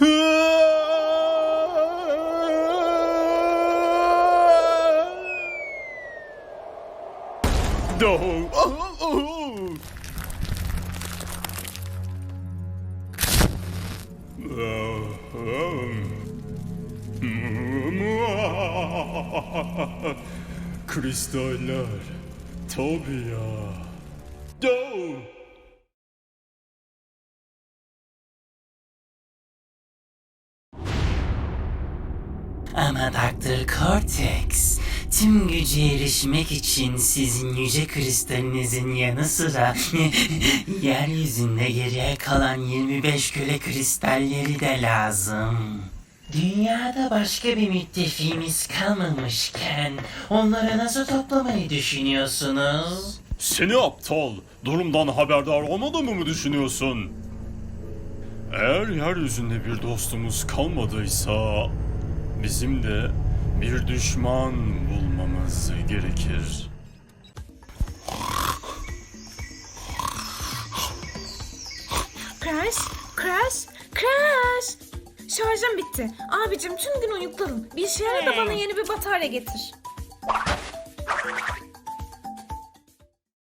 No. Oh, oh, oh. 크리스탈 날, 토비야. No. Ama Dr. Cortex, tüm güce erişmek için sizin yüce kristalinizin yanı sıra yeryüzünde geriye kalan 25 köle kristalleri de lazım. Dünyada başka bir müttefiğimiz kalmamışken onları nasıl toplamayı düşünüyorsunuz? Seni aptal. Durumdan haberdar olmadığımı mı düşünüyorsun? Eğer yeryüzünde bir dostumuz kalmadıysa bizim de bir düşman bulmamız gerekir. Crash, Crash, Crash. Şarjım bitti. Abicim tüm gün uyukladım. Bir şey ara da bana yeni bir batarya getir.